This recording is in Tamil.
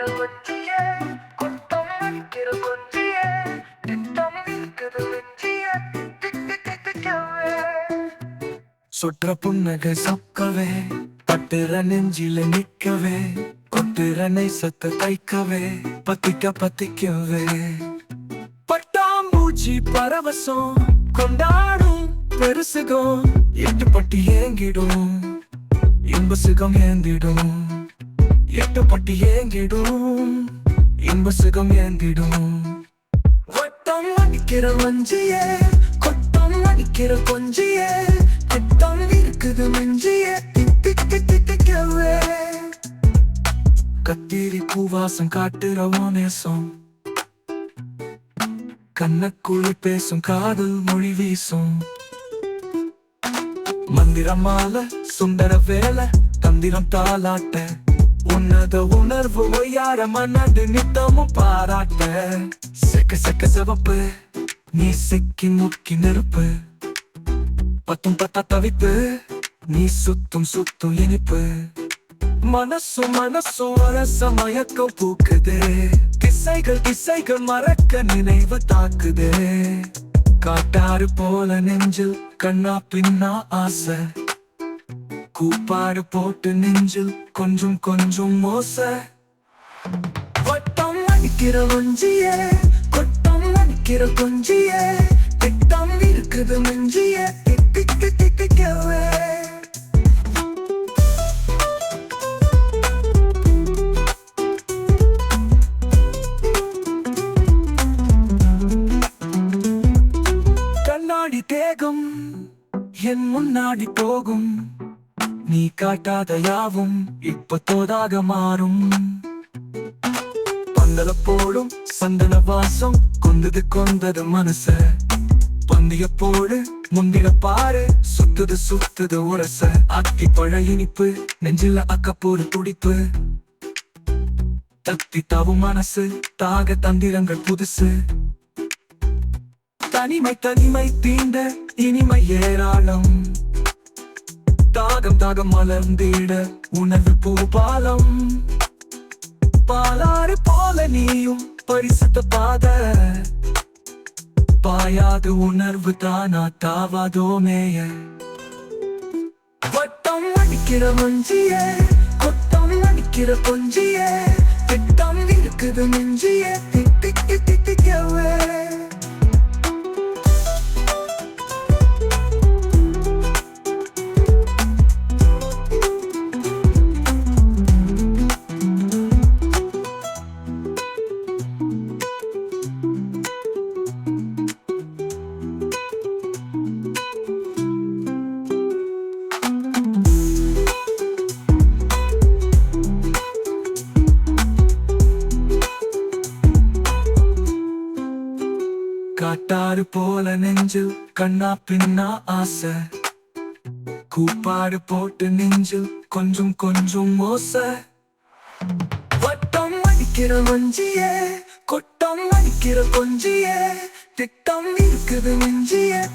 அடிக்கிற கொத்தம் அடிக்கிற திட்டம் இருக்குது வெஞ்சிய சுற்ற புன்னகை சொக்கவே பட்டுற நெஞ்சில நிக்கவே கொட்டுற நெய்சத்த தைக்கவே பத்திக்க பத்திக்கவே. பட்டாம்பூச்சி பரவசம் கொண்டாடும் பெருசுகம் எட்டு பட்டி ஏங்கிடும் இன்ப சுகம் ஏந்திடும். எட்டப்பட்டு ஏங்கிடும். இன்ப சுகம் ஏங்கிடும் வட்டம் அடிக்கிற வஞ்சியே கொட்டம் அடிக்கிற கொஞ்சியே திட்டம் இருக்குது மிஞ்சியே திட்டிக்கு திட்டிக்கவே. கத்தீரி பூவாசம் காட்டுறவோ நேசம் கண்ணக்குழி பேசும் காதல் மொழி வீசும். மந்திரமால சுந்தர வேலை தந்திரம் தாளாட்ட. உன்னத உணர்வு ஒய்யார மனது நித்தமும் பாராட்ட. செக்க செக்க சிவப்பு நீ சிக்கி முக்கி நெருப்பு. பத்தும் பத்தா தவிப்பு நீ சுத்தும் சுத்தும் இனிப்பு. மனசும் மனசும் அரச மயக்கம் பூக்குது. திசைகள் திசைகள் மறக்க நினைவு தாக்குது. காட்டாறு போல நெஞ்சில் கண்ணா பின்னா ஆசை. கூப்பாடு போட்டு நெஞ்சில் கொஞ்சம் கொஞ்சம் மோச. வட்டம் அடிக்கிற வஞ்சிய கொட்டம் அடிக்கிற கொஞ்சிய திட்டம் இருக்குது மஞ்சிய திக்கு கண்ணாடி தேகம் என் முன்னாடி போகும். நீ காட்டாத யாவும் இப்ப தோதாக மாறும். பந்தல போடும் சந்தன வாசம் கொந்தது கொந்தது மனச. பந்திய போடு முந்திர பாரு சுத்துது சுத்துது உரச. அத்தி பழ இனிப்பு நெஞ்சில அக்கப்போரு துடிப்பு. தத்தி தவும் மனசு தாக தந்திரங்கள் புதுசு. தனிமை தனிமை தீண்ட இனிமை ஏராளம். தாகம் தாகம் மலர்ந்திட உணர்வு பூபாலம். பாலாறு போல நீயும் பரிசுத்த பாத. பாயாது உணர்வு தானா தாவாதோ மேய. வட்டம் அடிக்கிற மஞ்சிய கொத்தம் அடிக்கிற கொஞ்சிய திட்டம் இருக்குது நெஞ்சிய காட்டாறு போல நெஞ்சில் கண்ணா பின்னா ஆசை. கூப்பாடு போட்டு நெஞ்சில் கொஞ்சம் கொஞ்சம் மோச. வட்டம் அடிக்கிற வஞ்சிய கொட்டம் அடிக்கிற கொஞ்சிய. திட்டம் இருக்குது நெஞ்சிய